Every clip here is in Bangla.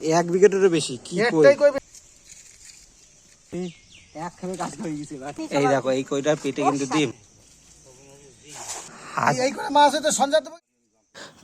এক বিঘেটেরও বেশি কি কই? এক খাবে কাজ করে গেছে এই দেখো এই কইটার পেটে কিন্তু ডিম। এই করে মাছ হইতে সঞ্জয়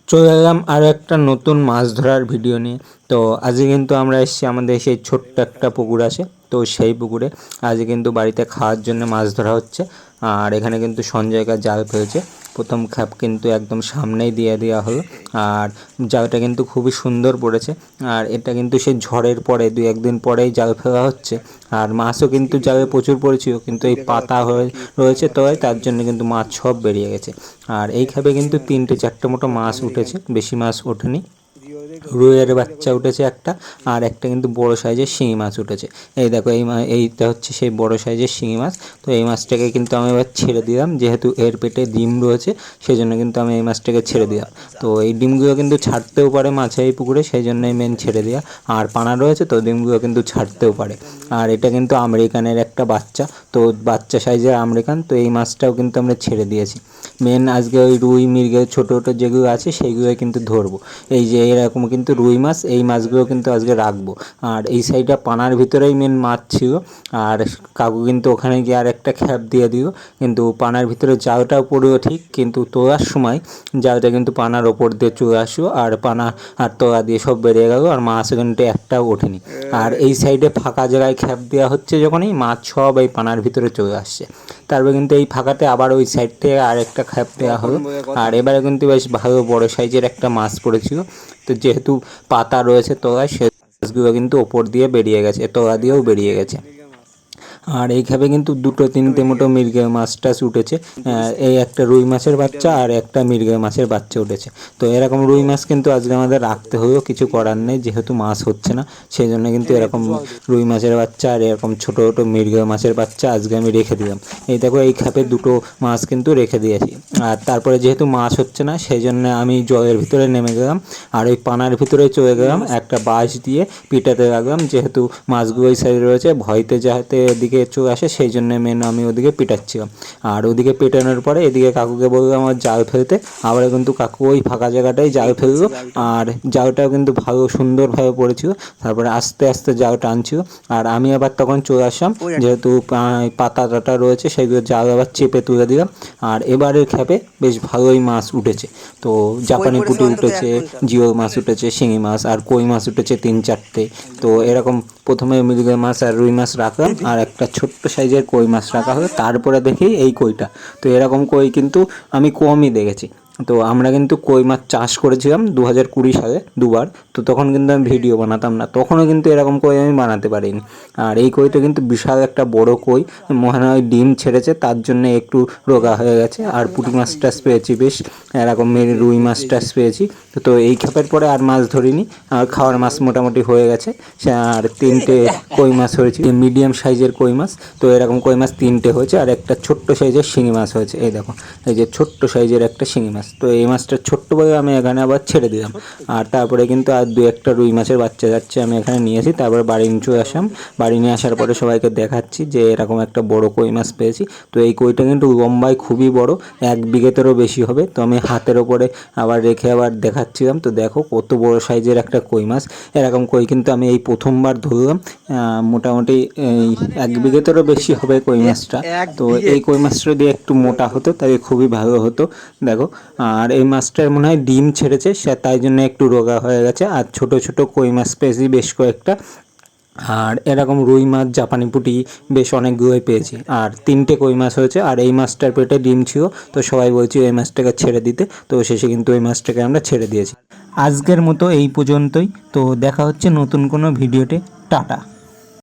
চলে এলাম আরও একটা নতুন মাছ ধরার ভিডিও নিয়ে। তো আজকে কিন্তু আমরা এসেছি আমাদের সেই ছোট্ট একটা পুকুর আছে তো সেই পুকুরে আজকে কিন্তু বাড়িতে খাওয়ার জন্য মাছ ধরা হচ্ছে। আর এখানে কিন্তু সঞ্জয়কা জাল ফেলছে। প্রথম খাপ কিন্তু একদম সামনেই দিয়ে দেওয়া হলো। আর জালটা কিন্তু খুবই সুন্দর পড়েছে। আর এটা কিন্তু সে ঝড়ের পরে দু একদিন পরেই জাল ফেলা হচ্ছে। আর মাছও কিন্তু জালে প্রচুর পড়েছিল, কিন্তু এই পাতা হয়ে রয়েছে তো তার জন্য কিন্তু মাছ সব বেরিয়ে গেছে। আর এই খাপে কিন্তু তিনটে চারটে মতো মাছ উঠেছে, বেশি মাছ ওঠেনি। রুইয়ের বাচ্চা উঠেছে একটা, আর একটা কিন্তু বড় সাইজের শিঙি মাছ উঠেছে। এই দেখো, এই এইটা হচ্ছে সেই বড় সাইজের শিঙি মাছ। তো এই মাছটাকে কিন্তু আমি এবার ছেড়ে দিলাম, যেহেতু এর পেটে ডিম রয়েছে সেই জন্য কিন্তু আমি এই মাছটাকে ছেড়ে দিলাম। তো এই ডিমগুলো কিন্তু ছাড়তেও পারে মাছে এই পুকুরে সেই জন্যই মেন ছেড়ে দেওয়া আর পানা রয়েছে, তো ডিমগুলো কিন্তু ছাড়তেও পারে। আর এটা কিন্তু আমেরিকানের একটা বাচ্চা, তো বাচ্চা সাইজের আমেরিকান, তো এই মাছটাও কিন্তু আমরা ছেড়ে দিয়েছি। মেন আজকে ওই রুই মৃগে ছোটো ছোটো যেগুলো আছে সেইগুলো কিন্তু ধরবো। এই যে এরকম কিন্তু রুই মাছ, এই মাছগুলো কিন্তু আজকে রাখব। আর এই সাইডটা পানার ভিতরেই মেন মাছ ছিল। আর কাকু কিন্তু ওখানে গিয়ে আর একটা খ্যাপ দিয়ে দিও কিন্তু পানার ভিতরে জালটাও পড়েও ঠিক, কিন্তু তোলার সময় জালটা কিন্তু পানার ওপর দিয়ে চলে আসলো। আর পানা আর তোলা দিয়ে সব বেরিয়ে গেল, আর মাছ কিন্তু একটাও ওঠেনি। আর এই সাইডে ফাঁকা জায়গায় খ্যাপ দেওয়া হচ্ছে যখনই, মাছ সব এই পানার ভিতরে চলে আসছে। তারপরে কিন্তু এই ফাঁকাতে আবার ওই সাইড থেকে আর একটা খ্যাপ দেওয়া হলো। আর এবারে কিন্তু বেশ ভালো বড় সাইজের একটা মাছ পড়েছিল। তো যেহেতু পাতা রয়েছে তোলায় সে মাছগুলো কিন্তু ওপর দিয়ে বেরিয়ে গেছে তোলা দিয়েও বেরিয়ে গেছে। আর এই খাবে কিন্তু দুটো তিনটে মতো মৃগে মাছ টাছ উঠেছে এই একটা রুই মাছের বাচ্চা আর একটা মৃগে মাছের বাচ্চা উঠেছে। তো এরকম রুই মাছ কিন্তু আজকে আমাদের রাখতে হলেও কিছু করার নেই, যেহেতু মাছ হচ্ছে না সেই জন্য কিন্তু এরকম রুই মাছের বাচ্চা আর এরকম ছোটো ছোটো মৃগে মাছের বাচ্চা আজকে আমি রেখে দিলাম। এই দেখো, এই খাপে দুটো মাছ কিন্তু রেখে দিয়েছি। আর তারপরে যেহেতু মাছ হচ্ছে না সেই জন্য আমি জলের ভিতরে নেমে গেলাম। আর ওই পানার ভিতরে চলে গেলাম, একটা বাঁশ দিয়ে পিটাতে লাগলাম, যেহেতু মাছগুলো ওই সাইডে রয়েছে, ভয়তে যাতে এদিকে চলে আসে সেই জন্য মেন আমি ওদিকে পিটাচ্ছিলাম। আর ওদিকে পেটানোর পরে এদিকে কাকুকে বললাম আমার জাল ফেলতে। আবার কিন্তু কাকু ওই ফাঁকা জায়গাটাই জাল ফেলল। আর জালটাও কিন্তু ভালো সুন্দরভাবে পড়েছিল। তারপরে আস্তে আস্তে জাল টানছিল আর আমি আবার তখন চলে আসলাম যেহেতু পাতা টাতা রয়েছে সেগুলো জাল আবার চেপে তুলে দিলাম। আর এবারের খেপে বেশ ভালোই মাছ উঠেছে। তো জাপানি পুঁটি উঠেছে জিও মাছ উঠেছে শিঙি মাছ আর কই মাছ উঠেছে তিন চারটে। তো এরকম প্রথমে মৃগে মাছ আর রুই মাছ রাখলাম। আর একটা ছোট্ট সাইজের কই মাছ রাখা হলো তারপরে দেখি এই কইটা। তো এরকম কই কিন্তু আমি কমই দেখেছি। তো আমরা কিন্তু কই মাছ চাষ করেছিলাম দু হাজার কুড়ি সালে দুবার। তো তখন কিন্তু আমি ভিডিও বানাতাম না। তখনও কিন্তু এরকম কই আমি বানাতে পারিনি। আর এই কইটা কিন্তু বিশাল একটা বড় কই। হয় ডিম ছেড়েছে, তার জন্য একটু রোগা হয়ে গেছে। আর পুঁটি মাছ টাছ পেয়েছি বেশ, এরকম মেরে রুই মাছ টাছ পেয়েছি। তো- তো এই খেপের পরে আর মাছ ধরিনি। আর খাওয়ার মাছ মোটামুটি হয়ে গেছে। আর তিনটে কই মাছ হয়েছে। মিডিয়াম সাইজের কই মাছ। তো এরকম কই মাছ তিনটে হয়েছে। আর একটা ছোট্ট সাইজের শিঙি মাছ হয়েছে। এই দেখো, এই যে ছোট্ট সাইজের একটা শিঙি মাছ। তো এই মাছটা ছোট্ট বলে আমি এখানে আবার ছেড়ে দিলাম। আর তারপরে কিন্তু আর দু একটা রুই মাছের বাচ্চা যাচ্ছে আমি এখানে নিয়েছি তারপরে বাড়ি নিচু আসলাম। বাড়ি নিয়ে আসার পরে সবাইকে দেখাচ্ছি যে এরকম একটা বড় কই মাছ পেয়েছি। তো এই কইটা কিন্তু লম্বায় খুবই বড় এক বিঘেতেরও বেশি হবে। তো আমি হাতের ওপরে আবার রেখে আবার দেখাচ্ছিলাম। তো দেখো কত বড় সাইজের একটা কই মাছ। এরকম কই কিন্তু আমি এই প্রথমবার ধরলাম। মোটামুটি এই এক বিঘেতেরও বেশি হবে কই মাছটা। তো এই কই মাছটা যদি একটু মোটা হতো তাহলে খুবই ভালো হতো। দেখো আর এই মাছটার মনে হয় ডিম ছেড়েছে, সে তাই জন্য একটু রোগা হয়ে গেছে। আর ছোট ছোট কই মাছ পেয়েছি বেশ কয়েকটা। আর এরকম রুই মাছ, জাপানি পুঁটি বেশ অনেকগুলোই পেয়েছি। আর তিনটে কই মাছ হয়েছে, আর এই মাছটার পেটে ডিম ছিল, তো সবাই বলছি এই মাছটাকে ছেড়ে দিতে, তো শেষে কিন্তু এই মাছটাকে আমরা ছেড়ে দিয়েছি। আজকের মতো এই পর্যন্তই, তো দেখা হচ্ছে নতুন কোনো ভিডিওতে। টাটা।